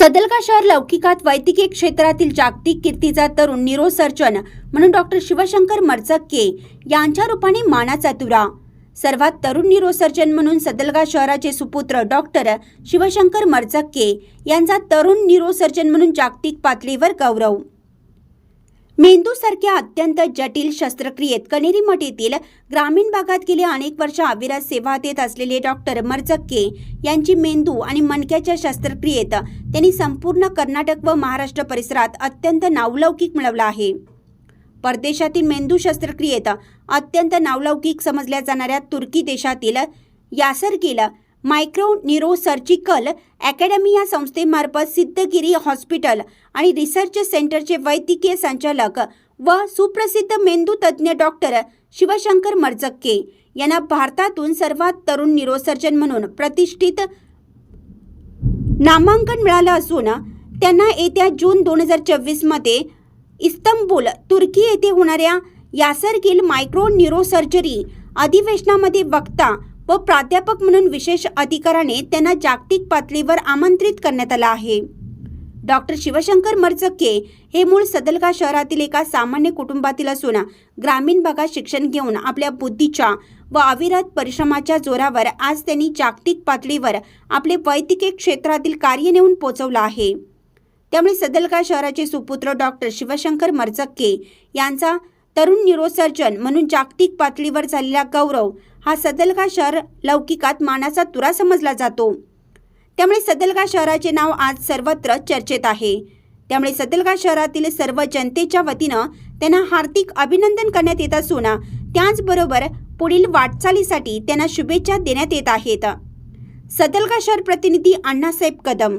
सदलगा शहर लौकिकात वैद्यकीय क्षेत्रातील जागतिक कीर्तीचा तरुण न्यूरोसर्जन म्हणून डॉक्टर शिवशंकर मर्चक्के यांच्या रूपाने मानाचा तुरा. सर्वात तरुण न्यूरोसर्जन म्हणून सदलगा शहराचे सुपुत्र डॉक्टर शिवशंकर मर्चक्के यांचा तरुण न्यूरोसर्जन म्हणून जागतिक पातळीवर गौरव. मेंदूसारख्या अत्यंत जटिल शस्त्रक्रियेत कनेरी मठ येथील ग्रामीण भागात गेले अनेक वर्ष अविरत सेवा देत असलेले डॉक्टर मरचक्के यांची मेंदू आणि मणक्याच्या शस्त्रक्रियेत त्यांनी संपूर्ण कर्नाटक व महाराष्ट्र परिसरात अत्यंत नावलौकिक मिळवला आहे. परदेशातील मेंदू शस्त्रक्रियेत अत्यंत नावलौकिक समजल्या जाणाऱ्या तुर्की देशातील यासरकील मायक्रो न्यूरोसर्जिकल अकॅडमी या संस्थेमार्फत सिद्धगिरी हॉस्पिटल आणि रिसर्च सेंटरचे वैद्यकीय संचालक व सुप्रसिद्ध मेंदू तज्ज्ञ डॉक्टर शिवशंकर मर्जक्के यांना भारतातून सर्वात तरुण न्यूरोसर्जन म्हणून प्रतिष्ठित नामांकन मिळालं असून त्यांना येत्या जून दोन हजार चोवीसमध्ये इस्तंबूल तुर्की येथे होणाऱ्या यासरगिल मायक्रो न्यूरोसर्जरी अधिवेशनामध्ये वक्ता व प्राध्यापक म्हणून विशेष अधिकाराने त्यांना जागतिक पातळीवर आमंत्रित करण्यात आलं आहे. डॉक्टर शिवशंकर मर्चक्के हे मूळ सदलगा शहरातील एका सामान्य कुटुंबातील असून ग्रामीण भागात शिक्षण घेऊन आपल्या बुद्धीच्या व अविरत परिश्रमाच्या जोरावर आज त्यांनी जागतिक पातळीवर आपले वैद्यकीय क्षेत्रातील कार्य नेऊन पोचवलं आहे. त्यामुळे सदलगा शहराचे सुपुत्र डॉक्टर शिवशंकर मर्चक्के यांचा तरुण न्यूरोसर्जन म्हणून जागतिक पातळीवर झालेला गौरव हा सदलगा शहर लौकिकात मानाचा तुरा समजला जातो. त्यामुळे सदलगा शहराचे नाव आज सर्वत्र चर्चेत आहे. त्यामुळे सदलगा शहरातील सर्व जनतेच्या वतीनं त्यांना हार्दिक अभिनंदन करण्यात येत असून त्याचबरोबर पुढील वाटचालीसाठी त्यांना शुभेच्छा देण्यात येत आहेत. सदलगा शहर प्रतिनिधी अण्णासाहेब कदम